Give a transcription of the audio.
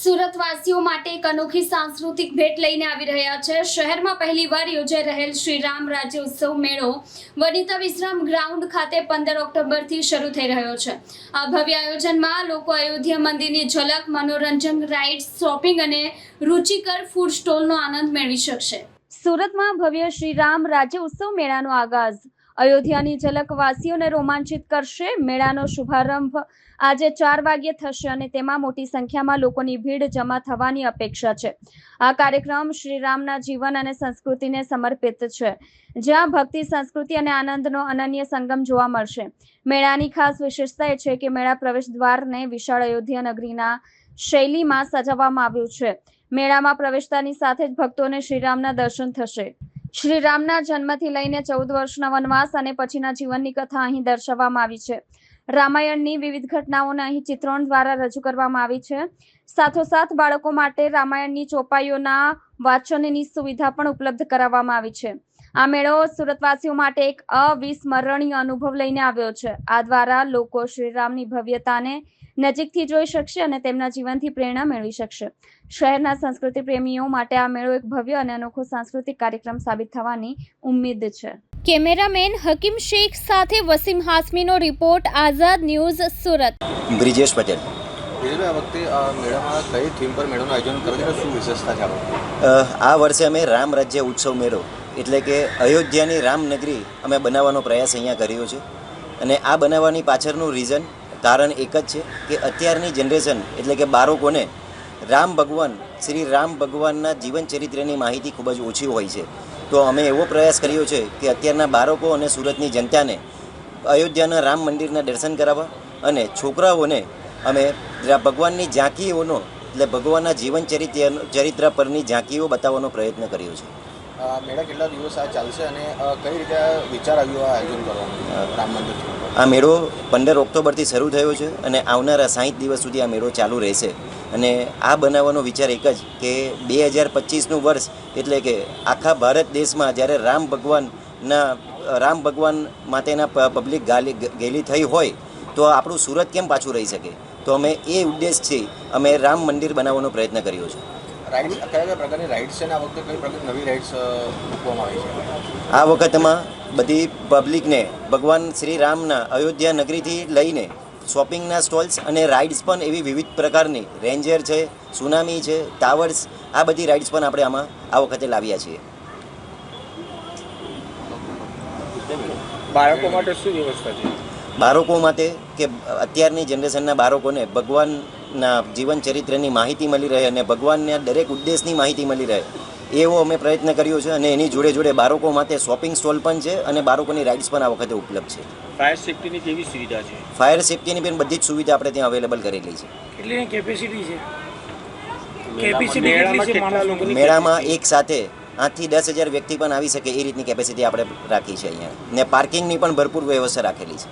સુરતવાસીઓ માટે એક અનોખી સાંસ્કૃતિક ભેટ લઈને આવી રહ્યા છે. શહેરમાં પહેલીવાર યોજાઈ રહેલ શ્રી રામ રાજ્ય ઉત્સવ મેળો વનિતા વિશ્રામ ગ્રાઉન્ડ ખાતે પંદર ઓક્ટોબરથી શરૂ થઈ રહ્યો છે. આ ભવ્ય આયોજનમાં લોકો અયોધ્યા મંદિરની ઝલક, મનોરંજન રાઇડ્સ શોપિંગ અને રુચિકર ફૂડ સ્ટોલનો આનંદ મેળવી શકશે. સુરતમાં ભવ્ય શ્રી રામ રાજ્ય ઉત્સવ મેળાનો આગાઝ અયોધ્યાની ઝલક વાસીઓને રોમાંચિત કરશે. મેળાનો શુભારંભ આજે ચાર વાગ્યે થશે અને તેમાં મોટી સંખ્યામાં લોકોની ભીડ જમા થવાની અપેક્ષા છે. આ કાર્યક્રમ શ્રીરામના જીવન અને સંસ્કૃતિને સમર્પિત છે. જ્યાં ભક્તિ, સંસ્કૃતિ અને આનંદનો અનન્ય સંગમ જોવા મળશે. મેળાની ખાસ વિશેષતા એ છે કે મેળા પ્રવેશ દ્વારને વિશાળ અયોધ્યા નગરીના શૈલીમાં સજાવવામાં આવ્યું છે. મેળામાં પ્રવેશતાની સાથે જ ભક્તોને શ્રીરામના દર્શન થશે. શ્રી રામના જન્મથી લઈને ચૌદ વર્ષના વનવાસ અને પછીના જીવનની કથા અહીં દર્શાવવામાં આવી છે. રામાયણની વિવિધ ઘટનાઓને અહીં ચિત્રણ દ્વારા રજૂ કરવામાં આવી છે. સાથોસાથ બાળકો માટે રામાયણની ચોપાઈઓના વાંચનની સુવિધા પણ ઉપલબ્ધ કરાવવામાં આવી છે. આ મેળો સુરતવાસીઓ માટે એક અવિસ્મરણીય અનુભવ લઈને આવ્યો છે. આ દ્વારા લોકો શ્રીરામની ભવ્યતાને નજીકથી જોઈ શકશે અને તેમના જીવનથી પ્રેરણા મેળવી શકશે. શહેરના સંસ્કૃતિ પ્રેમીઓ માટે આ મેળો એક ભવ્ય અને અનોખો સાંસ્કૃતિક કાર્યક્રમ સાબિત થવાની ઉમ્મીદ છે. કેમેરામેન હકીમ શેખ સાથે વસીમ હાસમીનો રિપોર્ટ આઝાદ ન્યૂઝ સુરત. બ્રિજેશ પટેલ. આ વખતે મેળામાં કઈ થીમ પર મેળાનું આયોજન કર્યું છે શું વિશેષતા છે આ વખતે? અ, આ વર્ષે અમે રામ રાજ્ય ઉત્સવ મેળો એટલે કે અયોધ્યાની રામનગરી અમે બનાવવાનો પ્રયાસ અહીંયા કર્યો છે. અને આ બનાવવાની પાછળનું રીઝન કારણ એક જ છે કે અત્યારની જનરેશન એટલે કે બાળકોને રામ ભગવાન, શ્રી રામ ભગવાનના જીવન ચરિત્રની માહિતી ખૂબ જ ઓછી હોય છે. તો અમે એવો પ્રયાસ કર્યો છે કે અત્યારના બાળકો અને સુરતની જનતાને અયોધ્યાના રામ મંદિરના દર્શન કરાવવા અને છોકરાઓને અમે ભગવાનની ઝાંકીઓનો એટલે ભગવાનના જીવન ચરિત્ર ચરિત્ર પરની ઝાંકીઓ બતાવવાનો પ્રયત્ન કર્યો છે. મેળા કેટલા દિવસ આ ચાલશે અને કઈ રીતે વિચાર આવ્યો આ આયોજન કરવાનું રામ મંદિર આ મેળો પંદર ઓક્ટોબરથી શરૂ થયો છે અને આવનારા સાહીઠ દિવસ સુધી આ મેળો ચાલુ રહેશે. અને આ બનાવવાનો વિચાર એક જ કે બે હજાર પચીસનું વર્ષ એટલે કે આખા ભારત દેશમાં જ્યારે રામ ભગવાનના રામ ભગવાન માટેના પબ્લિક ગાલી ગેલી થઈ હોય તો આપણું સુરત કેમ પાછું રહી શકે? તો અમે એ ઉદ્દેશથી અમે રામ મંદિર બનાવવાનો પ્રયત્ન કર્યો છે. રાઇડ્સ કયા કયા પ્રકારની રાઇડ્સ છે અને આ વખતે કઈ પ્રકારની નવી રાઇડ્સ મૂકવામાં આવી છે? આ વખતમાં બધી પબ્લિકને ભગવાન શ્રી રામના અયોધ્યા નગરીથી લઈને શોપિંગના સ્ટોલ્સ અને રાઇડ્સ પણ એવી વિવિધ પ્રકારની રેન્જર છે સુનામી છે ટાવર્સ આ બધી રાઇડ્સ પણ આપણે આમાં આ વખતે લાવ્યા છીએ. બાળકો માટે શું વ્યવસ્થા છે? બાળકો માટે કે અત્યારની જનરેશનના બાળકોને ભગવાનના જીવન ચરિત્રની માહિતી મળી રહે અને ભગવાનના દરેક ઉદ્દેશની માહિતી મળી રહે. એવો અમે પ્રયત્ન કર્યો છે અને એની જોડે જોડે બાળકો માટે શોપિંગ સ્ટોલ પણ છે અને બાળકોની રાઇડ્સ પણ આ વખતે ઉપલબ્ધ છે. ફાયર સેફ્ટીની કેવી સુવિધા છે? ફાયર સેફ્ટીની પણ બધી જ સુવિધા આપણે ત્યાં અવેલેબલ કરેલી છે. કેટલી કેપેસિટી છે? મેળામાં એક સાથે આઠથી દસ હજાર વ્યક્તિ પણ આવી શકે એ રીતની કેપેસિટી આપણે રાખી છે અહીંયા. ને પાર્કિંગની પણ ભરપૂર વ્યવસ્થા રાખેલી છે.